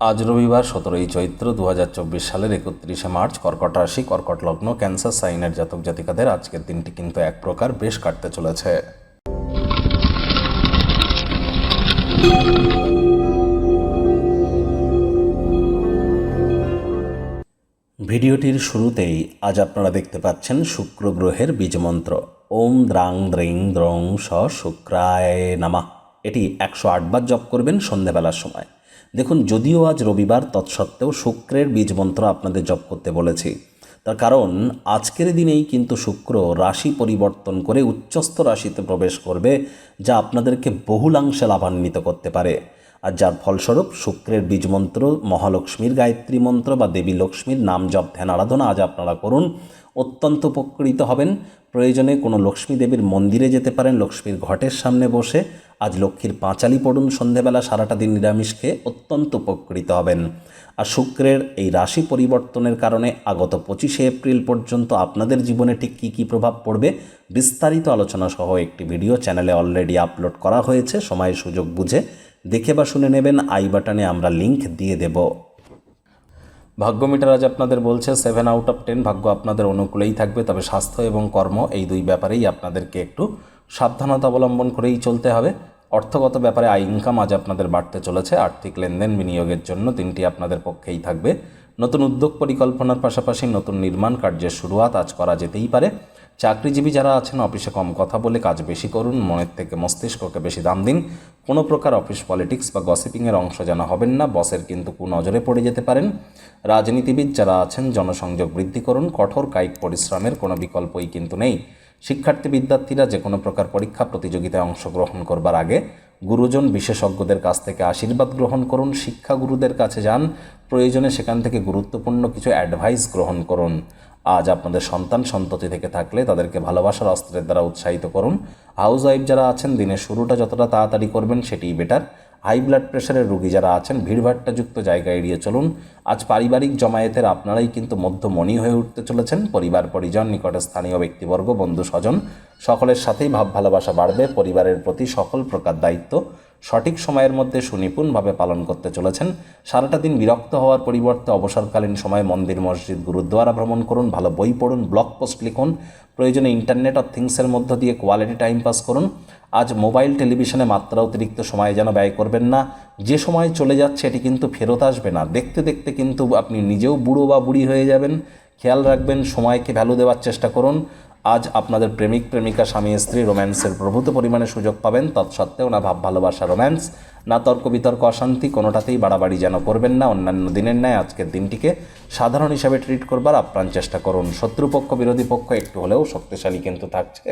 আজ রবিবার, সতেরোই চৈত্র দু হাজার চব্বিশ সালের একত্রিশে মার্চ, কর্কট রাশি, কর্কট লগ্ন, ক্যান্সার, সাইনের জাতক জাতিকাদের আজকের দিনটি কিন্তু এক প্রকার বেশ কাটতে চলেছে। ভিডিওটির শুরুতেই আজ আপনারা দেখতে পাচ্ছেন শুক্র গ্রহের বীজমন্ত্র। ওম দ্রাং দ্রিং দ্রং স শুক্রায় নামা। এটি একশো আটবার জপ করবেন সন্ধেবেলার সময়। দেখুন, যদিও আজ রবিবার, তৎসত্ত্বেও শুক্রের বীজমন্ত্র আপনাদের জপ করতে বলেছি। তার কারণ, আজকের দিনেই কিন্তু শুক্র রাশি পরিবর্তন করে উচ্চস্থ রাশিতে প্রবেশ করবে, যা আপনাদেরকে বহুলাংশে লাভান্বিত করতে পারে। আর যার ফলস্বরূপ, শুক্রের বীজমন্ত্র, মহালক্ষ্মীর গায়ত্রী মন্ত্র বা দেবী লক্ষ্মীর নাম জপ, ধ্যান, আরাধনা আজ আপনারা করুন। অত্যন্ত উপকৃত হবেন। প্রয়োজনে কোনো লক্ষ্মী দেবীর মন্দিরে যেতে পারেন। লক্ষ্মীর ঘটের সামনে বসে আজ লক্ষ্মীর পাঁচালি পড়ুন। সন্ধেবেলা সারাটা দিন নিরামিষ খেয়ে অত্যন্ত উপকৃত হবেন। আর শুক্রের এই রাশি পরিবর্তনের কারণে আগত পঁচিশে এপ্রিল পর্যন্ত আপনাদের জীবনে ঠিক কী কী প্রভাব পড়বে বিস্তারিত আলোচনা সহ একটি ভিডিও চ্যানেলে অলরেডি আপলোড করা হয়েছে। সময় সুযোগ বুঝে দেখে বা শুনে নেবেন। আই বাটনে আমরা লিংক দিয়ে দেব। ভাগ্য মিটার আজ আপনাদের বলছে সেভেন আউট অফ টেন ভাগ্য আপনাদের অনুকূলেই থাকবে, তবে স্বাস্থ্য এবং কর্ম এই দুই ব্যাপারেই আপনাদেরকে একটু সাবধানতা অবলম্বন করেই চলতে হবে। অর্থগত ব্যাপারে আয় ইনকাম আজ আপনাদের বাড়তে চলেছে, আর্থিক লেনদেন বিনিয়োগের জন্য তিনটি আপনাদের পক্ষেই থাকবে। নতুন উদ্যোগ পরিকল্পনার পাশাপাশি নতুন নির্মাণ কার্যের শুরুয়াত আজ করা যেতেই পারে। চাকরিজীবী যারা আছেন অফিসে কম কথা বলে কাজ বেশি করুন, মনের থেকে মস্তিষ্ককে বেশি দাম দিন। কোনো প্রকার অফিস পলিটিক্স বা গসিপিংয়ের অংশ যেন হবেন না বসের কিন্তু কুনজরে পড়ে যেতে পারেন। রাজনীতিবিদ যারা আছেন, জনসংযোগ বৃদ্ধি করুন, কঠোর কায়িক পরিশ্রমের কোনো বিকল্পই কিন্তু নেই। শিক্ষার্থী বিদ্যার্থীরা যে কোনো প্রকার পরীক্ষা প্রতিযোগিতায় অংশগ্রহণ করবার আগে গুরুজন বিশেষজ্ঞদের কাছ থেকে আশীর্বাদ গ্রহণ করুন, শিক্ষাগুরুদের কাছে যান, প্রয়োজনে সেখান থেকে গুরুত্বপূর্ণ কিছু অ্যাডভাইস গ্রহণ করুন। আজ আপনাদের সন্তান সন্ততি থেকে থাকলে তাদেরকে ভালোবাসার অস্ত্রের দ্বারা উৎসাহিত করুন। হাউস ওয়াইফ যারা আছেন, দিনের শুরুটা যতটা তাড়াতাড়ি করবেন সেটিই বেটার হাই ব্লাড প্রেশারের রুগী যারা আছেন ভিড়ভাট্টা যুক্ত জায়গা এড়িয়ে চলুন। আজ পারিবারিক জমায়েতের আপনারাই কিন্তু মধ্যমণি হয়ে উঠতে চলেছেন। পরিবার, পরিজন, নিকটে স্থানীয় ব্যক্তিবর্গ বন্ধু স্বজন সকলের সাথেই ভাব ভালোবাসা বাড়বে। পরিবারের প্রতি সকল প্রকার দায়িত্ব সঠিক সময়ের মধ্যে সুনিপুণভাবে পালন করতে চলেছেন। সারাটা দিন বিরক্ত হওয়ার পরিবর্তে অবসরকালীন সময় মন্দির, মসজিদ গুরুদ্বারা ভ্রমণ করুন, ভালো বই পড়ুন ব্লগ পোস্ট লিখুন, প্রয়োজনে ইন্টারনেট অফ থিংসের মধ্য দিয়ে কোয়ালিটি টাইম পাস করুন। আজ মোবাইল টেলিভিশনে মাত্রা অতিরিক্ত সময় যেন ব্যয় করবেন না। যে সময় চলে যাচ্ছে, এটি কিন্তু ফেরত আসবে না। দেখতে দেখতে কিন্তু আপনি নিজেও বুড়ো বা বুড়ি হয়ে যাবেন। খেয়াল রাখবেন, সময়কে ভ্যালু দেওয়ার চেষ্টা করুন। আজ আপনাদের প্রেমিক, প্রেমিকা, স্বামী, স্ত্রী রোম্যান্সের প্রভূত পরিমাণে সুযোগ পাবেন। তৎসত্ত্বেও না ভাব ভালোবাসা রোম্যান্স, না তর্ক বিতর্ক অশান্তি, কোনোটাতেই বাড়াবাড়ি যেন করবেন না। অন্যান্য দিনের ন্যায় আজকের দিনটিকে সাধারণ হিসাবে ট্রিট করবার আপ্রাণ চেষ্টা করুন। শত্রুপক্ষ, বিরোধী পক্ষ একটু হলেও শক্তিশালী কিন্তু থাকছে।